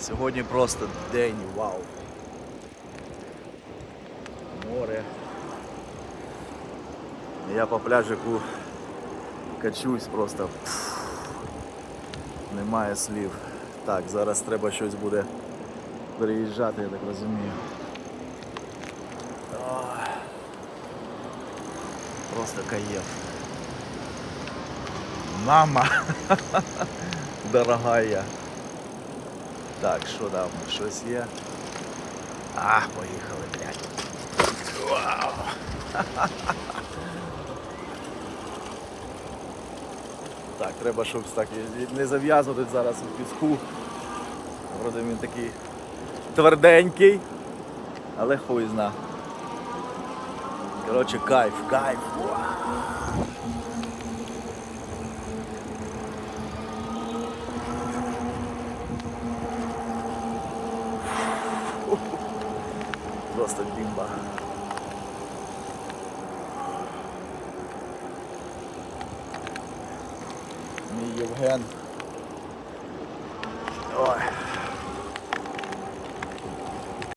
Сьогодні просто день, вау. Море. Я по пляжику качусь просто. Пф, Немає слів. Так, зараз треба щось буде переїжджати, я так розумію. Просто кайф. Мама! Дорогая. Так, що там? Щось є? А, поїхали, блядь. Вау! Так, треба, щоб так не зав'язувати зараз у піску. Вроде він такий тверденький, але хуй зна. Коротше, кайф, кайф. Вау! Просто бімба. Мій Євген. Ой.